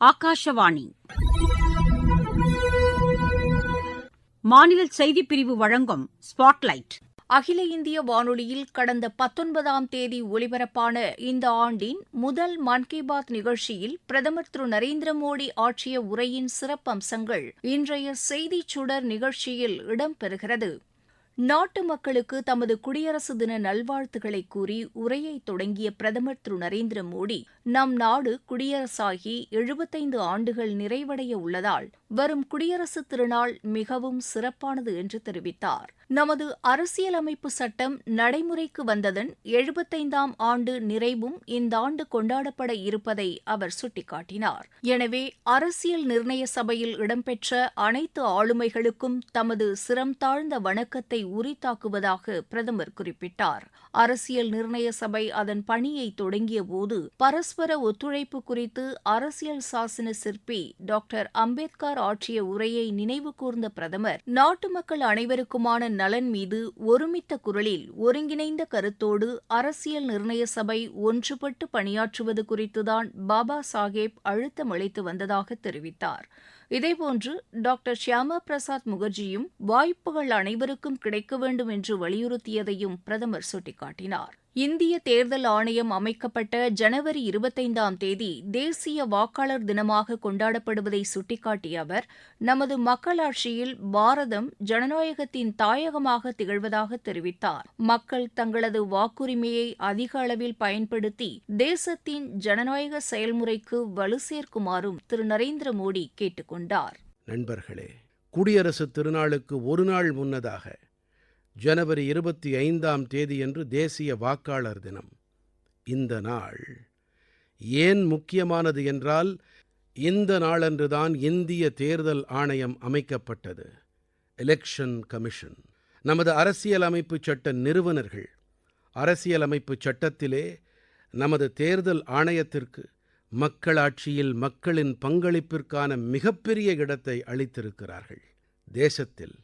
ஆகாஷவாணி. மாநில செய்தி பிரிவு வழங்கும் ஸ்பாட்லைட். அகில இந்திய வானொலியில் கடந்த பத்தொன்பதாம் தேதி ஒலிபரப்பான இந்த ஆண்டின் முதல் மன் கி பாத் நிகழ்ச்சியில் பிரதமர் திரு நரேந்திர மோடி ஆற்றிய உரையின் சிறப்பம்சங்கள் இன்றைய செய்தி சுடர் நிகழ்ச்சியில் இடம்பெறுகிறது. நாட்டு மக்களுக்கு தமது குடியரசு தின நல்வாழ்த்துக்களை கூறி உரையை தொடங்கிய பிரதமர் திரு நரேந்திர மோடி நம் நாடு குடியரசாகி எழுபத்தைந்து ஆண்டுகள் நிறைவடைய உள்ளதால் வரும் குடியரசு திருநாள் மிகவும் சிறப்பானது என்று தெரிவித்தார். நமது அரசியலமைப்பு சட்டம் நடைமுறைக்கு வந்ததன் எழுபத்தைந்தாம் ஆண்டு நிறைவும் இந்த ஆண்டு கொண்டாடப்பட இருப்பதை அவர் சுட்டிக்காட்டினார். எனவே அரசியல் நிர்ணய சபையில் இடம்பெற்ற அனைத்து ஆளுமைகளுக்கும் தமது சிரம் தாழ்ந்த வணக்கத்தை உரித்தாக்குவதாக பிரதமர் குறிப்பிட்டார். அரசியல் நிர்ணய சபை அதன் பணியை தொடங்கியபோது பரஸ்பர ஒத்துழைப்பு குறித்து அரசியல் சாசன சிற்பி டாக்டர் அம்பேத்கர் ஆற்றிய உரையை நினைவு கூர்ந்த பிரதமர் நாட்டு மக்கள் அனைவருக்குமான நலன் மீது ஒருமித்த குரலில் ஒருங்கிணைந்த கருத்தோடு அரசியல் நிர்ணய சபை ஒன்றுபட்டு பணியாற்றுவது குறித்துதான் பாபா சாஹேப் அழுத்தம் அளித்து வந்ததாக தெரிவித்தார். இதேபோன்று டாக்டர் ஷியாமா பிரசாத் முகர்ஜியும் வாய்ப்புகள் அனைவருக்கும் கிடைக்க வேண்டும் என்று வலியுறுத்தியதையும் பிரதமர் சுட்டிக்காட்டினார். இந்திய தேர்தல் ஆணையம் அமைக்கப்பட்ட ஜனவரி இருபத்தைந்தாம் தேதி தேசிய வாக்காளர் தினமாக கொண்டாடப்படுவதை சுட்டிக்காட்டிய அவர் நமது மக்களாட்சியில் பாரதம் ஜனநாயகத்தின் தாயகமாக திகழ்வதாக தெரிவித்தார். மக்கள் தங்களது வாக்குரிமையை அதிக அளவில் பயன்படுத்தி தேசத்தின் ஜனநாயக செயல்முறைக்கு வலு சேர்க்குமாறும் திரு. நரேந்திர மோடி கேட்டுக்கொண்டார் நண்பர்களே குடியரசு திருநாளுக்கு ஒரு நாள் முன்னதாக ஜனவரி இருபத்தி ஐந்தாம் தேதியன்று தேசிய வாக்காளர் தினம். இந்த நாள் ஏன் முக்கியமானது என்றால் இந்த நாளன்றுதான் இந்திய தேர்தல் ஆணையம் அமைக்கப்பட்டது. எலெக்ஷன் கமிஷன் நமது அரசியலமைப்பு சட்ட நிறுவனர்கள் அரசியலமைப்பு சட்டத்திலே நமது தேர்தல் ஆணையத்திற்கு மக்களாட்சியில் மக்களின் பங்களிப்பிற்கான மிகப்பெரிய இடத்தை அளித்திருக்கிறார்கள். தேசத்தில்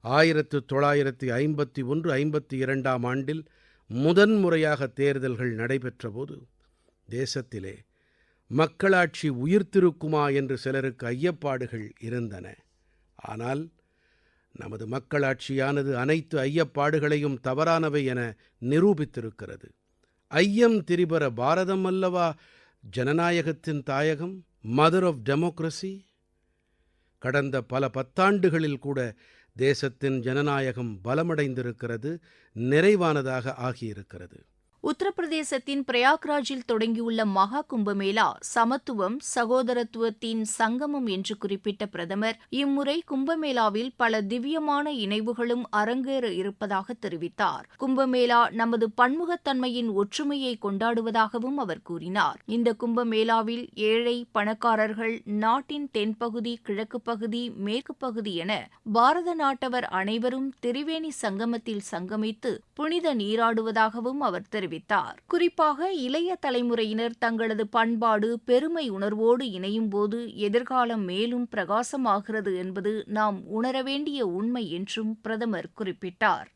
ஆயிரத்து தொள்ளாயிரத்தி ஐம்பத்தி ஒன்று ஐம்பத்தி இரண்டாம் ஆண்டில் முதன்முறையாக தேர்தல்கள் நடைபெற்றபோது தேசத்திலே மக்களாட்சி உயிர்த்திருக்குமா என்று சிலருக்கு ஐயப்பாடுகள் இருந்தன. ஆனால் நமது மக்களாட்சியானது அனைத்து ஐயப்பாடுகளையும் தவறானவை என நிரூபித்திருக்கிறது. ஐயம் திரிபர பாரதம் அல்லவா? ஜனநாயகத்தின் தாயகம்? மதர் ஆஃப் டெமோக்ரஸி கடந்த பல பத்தாண்டுகளில் கூட தேசத்தின் ஜனநாயகம் பலமடைந்திருக்கிறது நிறைவானதாக ஆகியிருக்கிறது. உத்தரப்பிரதேசத்தின் பிரயாக்ராஜில் தொடங்கியுள்ள மகா கும்பமேளா சமத்துவம் சகோதரத்துவத்தின் சங்கமம் என்று குறிப்பிட்ட பிரதமர் இம்முறை கும்பமேளாவில் பல திவ்யமான இணைவுகளும் அரங்கேற இருப்பதாக தெரிவித்தார். கும்பமேளா நமது பன்முகத்தன்மையின் ஒற்றுமையை கொண்டாடுவதாகவும் அவர் கூறினார். இந்த கும்பமேளாவில் ஏழை பணக்காரர்கள் நாட்டின் தென்பகுதி கிழக்கு பகுதி மேற்கு பகுதி என பாரத நாட்டவர் அனைவரும் திரிவேணி சங்கமத்தில் சங்கமித்து புனித நீராடுவதாகவும் அவர் தெரிவித்தார். தெரிவித்தார். குறிப்பாக இளைய தலைமுறையினர் தங்களது பண்பாடு பெருமை உணர்வோடு இணையும் போது எதிர்காலம் மேலும் பிரகாசமாகிறது என்பது நாம் உணர வேண்டிய உண்மை என்றும் பிரதமர் குறிப்பிட்டார்.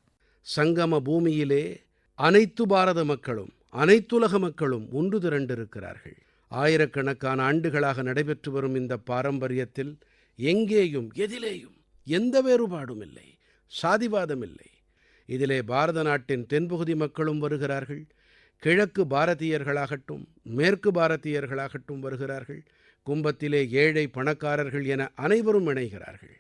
சங்கம பூமியிலே அனைத்து பாரத மக்களும் அனைத்துலக மக்களும் ஒன்று திரண்டிருக்கிறார்கள். ஆயிரக்கணக்கான ஆண்டுகளாக நடைபெற்று வரும் இந்த பாரம்பரியத்தில் எங்கேயும் எதிலேயும் எந்த வேறுபாடும் இல்லை. சாதிவாதம் இல்லை. இதிலே பாரத நாட்டின் தென்பகுதி மக்களும் வருகிறார்கள். கிழக்கு பாரதியர்களாகட்டும் மேற்கு பாரதியர்களாகட்டும் வருகிறார்கள். கும்பத்திலே ஏழை பணக்காரர்கள் என அனைவரும் இணைகிறார்கள்.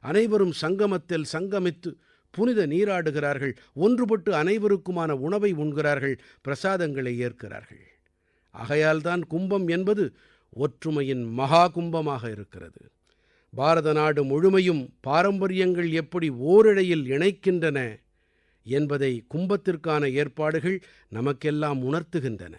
அனைவரும் சங்கமத்தில் சங்கமித்து புனித நீராடுகிறார்கள். ஒன்றுபட்டு அனைவருக்குமான உணவை உண்கிறார்கள். பிரசாதங்களை ஏற்கிறார்கள். ஆகையால்தான் கும்பம் என்பது ஒற்றுமையின் மகா கும்பமாக இருக்கிறது. பாரத நாடு முழுமையும் பாரம்பரியங்கள் எப்படி ஓரிழையில் இணைக்கின்றன? என்பதை கும்பத்திற்கான ஏற்பாடுகள் நமக்கெல்லாம் உணர்த்துகின்றன.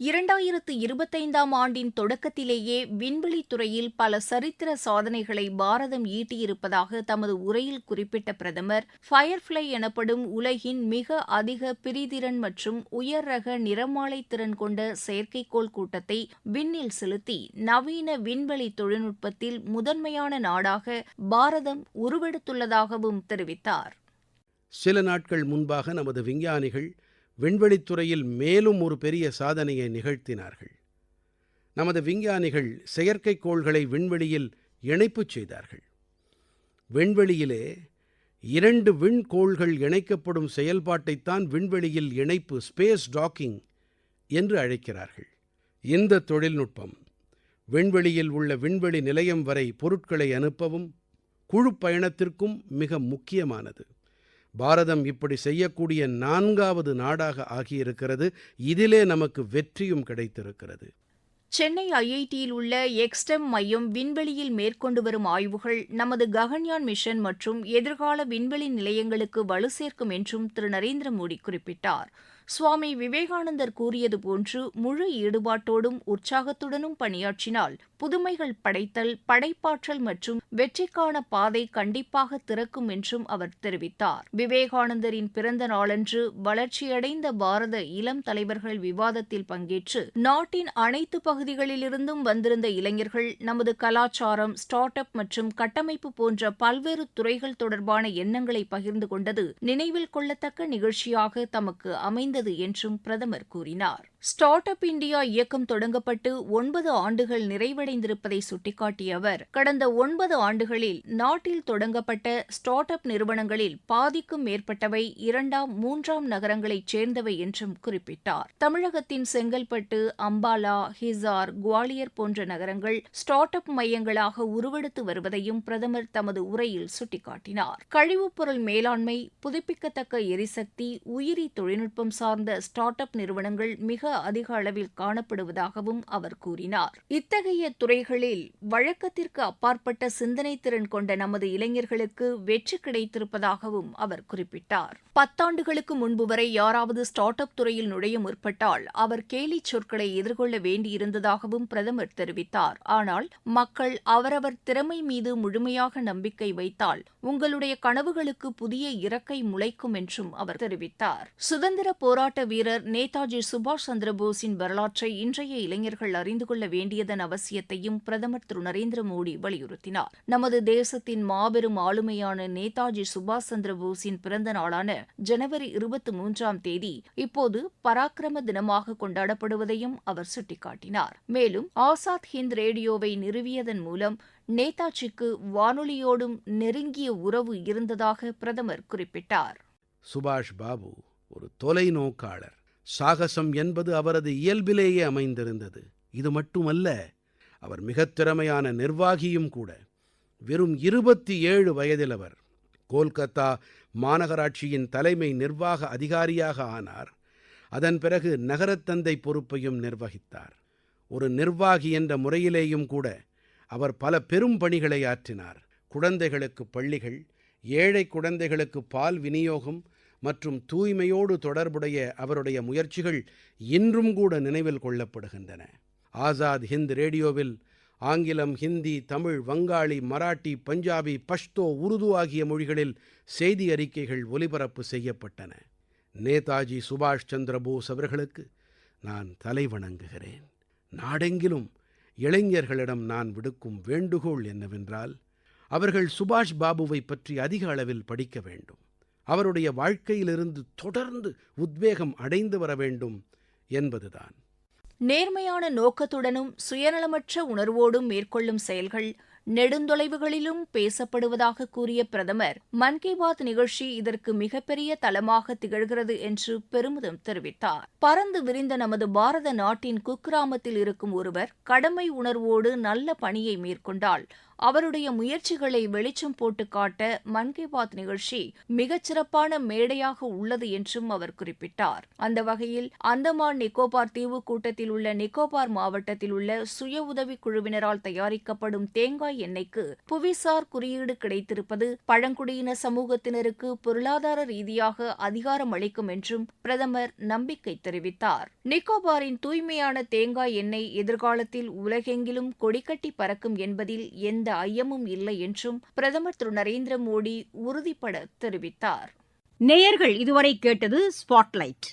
இரண்டாயிரத்து இருபத்தைந்தாம் ஆண்டின் தொடக்கத்திலேயே விண்வெளித் துறையில் பல சரித்திர சாதனைகளை பாரதம் ஈட்டியிருப்பதாக தமது உரையில் குறிப்பிட்ட பிரதமர் ஃபயர்ஃப்ளை எனப்படும் உலகின் மிக அதிக பிரிதிறன் மற்றும் உயர் ரக நிறமாலை திறன் கொண்ட செயற்கைக்கோள் கூட்டத்தை விண்ணில் செலுத்தி நவீன விண்வெளி தொழில்நுட்பத்தில் முதன்மையான நாடாக பாரதம் உருவெடுத்துள்ளதாகவும் தெரிவித்தார். சில நாட்கள் முன்பாக நமது விஞ்ஞானிகள் விண்வெளித்துறையில் மேலும் ஒரு பெரிய சாதனையை நிகழ்த்தினார்கள். நமது விஞ்ஞானிகள் செயற்கைக்கோள்களை விண்வெளியில் இணைப்புச் செய்தார்கள். விண்வெளியிலே இரண்டு விண்கோள்கள் இணைக்கப்படும் செயல்பாட்டைத்தான் விண்வெளியில் இணைப்பு ஸ்பேஸ் டாக்கிங் என்று அழைக்கிறார்கள். இந்த தொழில்நுட்பம் விண்வெளியில் உள்ள விண்வெளி நிலையம் வரை பொருட்களை அனுப்பவும் குழு பயணத்திற்கும் மிக முக்கியமானது. பாரதம் இப்படி செய்யக்கூடிய நான்காவது நாடாக ஆகியிருக்கிறது. இதிலே நமக்கு வெற்றியும் கிடைத்திருக்கிறது. சென்னை ஐஐடியில் உள்ள எக்ஸ்டெம் மையம் விண்வெளியில் மேற்கொண்டு வரும் ஆய்வுகள் நமது ககன்யான் மிஷன் மற்றும் எதிர்கால விண்வெளி நிலையங்களுக்கு வலு சேர்க்கும் என்றும் திரு நரேந்திர மோடி குறிப்பிட்டார். சுவாமி விவேகானந்தர் கூறியது போன்று முழு ஈடுபாட்டோடும் உற்சாகத்துடனும் பணியாற்றினால் புதுமைகள் படைத்தல் படைப்பாற்றல் மற்றும் வெற்றிக்கான பாதை கண்டிப்பாக திறக்கும் என்றும் அவர் தெரிவித்தார். விவேகானந்தரின் பிறந்த நாளன்று வளர்ச்சியடைந்த பாரத இளம் தலைவர்கள் விவாதத்தில் பங்கேற்று நாட்டின் அனைத்து பகுதிகளிலிருந்தும் வந்திருந்த இளைஞர்கள் நமது கலாச்சாரம் ஸ்டார்ட் அப் மற்றும் கட்டமைப்பு போன்ற பல்வேறு துறைகள் தொடர்பான எண்ணங்களை பகிர்ந்து கொண்டது நினைவில் கொள்ளத்தக்க நிகழ்ச்சியாக தமக்கு அமைந்து அமைந்தது என்றும் பிரதமர் கூறினார் ஸ்டார்ட் அப் இந்தியா இயக்கம் தொடங்கப்பட்டு ஒன்பது ஆண்டுகள் நிறைவடைந்திருப்பதை சுட்டிக்காட்டிய அவர் கடந்த ஒன்பது ஆண்டுகளில் நாட்டில் தொடங்கப்பட்ட ஸ்டார்ட் அப் நிறுவனங்களில் பாதிக்கும் மேற்பட்டவை இரண்டாம் மூன்றாம் நகரங்களைச் சேர்ந்தவை என்றும் குறிப்பிட்டார். தமிழகத்தின் செங்கல்பட்டு அம்பாலா ஹிசார் குவாலியர் போன்ற நகரங்கள் ஸ்டார்ட் அப் மையங்களாக உருவெடுத்து வருவதையும் பிரதமர் தமது உரையில் சுட்டிக்காட்டினார். கழிவுப் பொருள் மேலாண்மை புதுப்பிக்கத்தக்க எரிசக்தி உயிரி தொழில்நுட்பம் சார்ந்த ஸ்டார்ட் அப் நிறுவனங்கள் மிக அதிக அளவில் காணப்படுவதாகவும் அவர் கூறினார். இத்தகைய துறைகளில் வழக்கத்திற்கு அப்பாற்பட்ட சிந்தனை திறன் கொண்ட நமது இளைஞர்களுக்கு வெற்றி கிடைத்திருப்பதாகவும் அவர் குறிப்பிட்டார். பத்தாண்டுகளுக்கு முன்பு வரை யாராவது ஸ்டார்ட் அப் துறையில் நுழைய முற்பட்டால் அவர் கேலி சொற்களை எதிர்கொள்ள வேண்டியிருந்ததாகவும் பிரதமர் தெரிவித்தார். ஆனால் மக்கள் அவரவர் திறமை மீது முழுமையாக நம்பிக்கை வைத்தால் உங்களுடைய கனவுகளுக்கு புதிய இறக்கை முளைக்கும் என்றும் அவர் தெரிவித்தார். சுதந்திர போராட்ட வீரர் நேதாஜி சுபாஷ் சந்திர போஸின் வரலாற்றை இன்றைய இளைஞர்கள் அறிந்து கொள்ள வேண்டியதன் அவசியத்தையும் பிரதமர் திரு. நரேந்திர மோடி வலியுறுத்தினார். நமது தேசத்தின் மாபெரும் ஆளுமையான நேதாஜி சுபாஷ் சந்திர போஸின் பிறந்த நாளான ஜனவரி இருபத்தி மூன்றாம் தேதி இப்போது பராக்கிரம தினமாக கொண்டாடப்படுவதையும் அவர் சுட்டிக்காட்டினார். மேலும் ஆசாத் ஹிந்த் ரேடியோவை நிறுவியதன் மூலம் நேதாஜிக்கு வானொலியோடும் நெருங்கிய உறவு இருந்ததாக பிரதமர் குறிப்பிட்டார். சுபாஷ் பாபு ஒரு தொலைநோக்காளர். சாகசம் என்பது அவரது இயல்பிலேயே அமைந்திருந்தது. இது மட்டுமல்ல அவர் மிகத் திறமையான நிர்வாகியும் கூட. வெறும் இருபத்தி ஏழு வயதில் அவர் கோல்கத்தா மாநகராட்சியின் தலைமை நிர்வாக அதிகாரியாக ஆனார். அதன் பிறகு நகரத்தந்தை பொறுப்பையும் நிர்வகித்தார். ஒரு நிர்வாகி என்ற முறையிலேயும் கூட அவர் பல பெரும் பணிகளை ஆற்றினார். குழந்தைகளுக்கு பள்ளிகள் ஏழை குழந்தைகளுக்கு பால் விநியோகம் மற்றும் தூய்மையோடு தொடர்புடைய அவருடைய முயற்சிகள் இன்றும் கூட நினைவில் கொள்ளப்படுகின்றன. ஆசாத் ஹிந்த் ரேடியோவில் ஆங்கிலம் ஹிந்தி தமிழ் வங்காளி மராட்டி பஞ்சாபி பஷ்தோ உருது ஆகிய மொழிகளில் செய்தி அறிக்கைகள் ஒலிபரப்பு செய்யப்பட்டன. நேதாஜி சுபாஷ் சந்திர போஸ் அவர்களுக்கு நான் தலை வணங்குகிறேன். நாடெங்கிலும் இளைஞர்களிடம் நான் விடுக்கும் வேண்டுகோள் என்னவென்றால் அவர்கள் சுபாஷ் பாபுவை பற்றி அதிக அளவில் படிக்க வேண்டும். அவருடைய வாழ்க்கையிலிருந்து தொடர்ந்து உத்வேகம் அடைந்து வர வேண்டும் என்பதுதான். நேர்மையான நோக்கத்துடனும் சுயநலமற்ற உணர்வோடும் மேற்கொள்ளும் செயல்கள் நெடுந்தொலைவுகளிலும் பேசப்படுவதாக கூறிய பிரதமர் மன் கி பாத் நிகழ்ச்சி இதற்கு மிகப்பெரிய தளமாக திகழ்கிறது என்று பெருமிதம் தெரிவித்தார். பறந்து விரிந்த நமது பாரத நாட்டின் குக்கிராமத்தில் இருக்கும் ஒருவர் கடமை உணர்வோடு நல்ல பணியை மேற்கொண்டால் அவருடைய முயற்சிகளை வெளிச்சம் போட்டு காட்ட மன் கி பாத் நிகழ்ச்சி மிகச்சிறப்பான மேடையாக உள்ளது என்றும் அவர் குறிப்பிட்டார். அந்த வகையில் அந்தமான் நிக்கோபார் தீவு கூட்டத்தில் உள்ள நிக்கோபார் மாவட்டத்தில் உள்ள சுய உதவி குழுவினரால் தயாரிக்கப்படும் தேங்காய் எண்ணெய்க்கு புவிசார் குறியீடு கிடைத்திருப்பது பழங்குடியின சமூகத்தினருக்கு பொருளாதார ரீதியாக அதிகாரம் அளிக்கும் என்றும் பிரதமர் நம்பிக்கை தெரிவித்தார். நிக்கோபாரின் தூய்மையான தேங்காய் எண்ணெய் எதிர்காலத்தில் உலகெங்கிலும் கொடிக்கட்டி பறக்கும் என்பதில் எந்த ஐயமும் இல்லை என்றும் பிரதமர் திரு. நரேந்திர மோடி உறுதிபட தெரிவித்தார். நேயர்கள் இதுவரை கேட்டது ஸ்பாட்லைட்.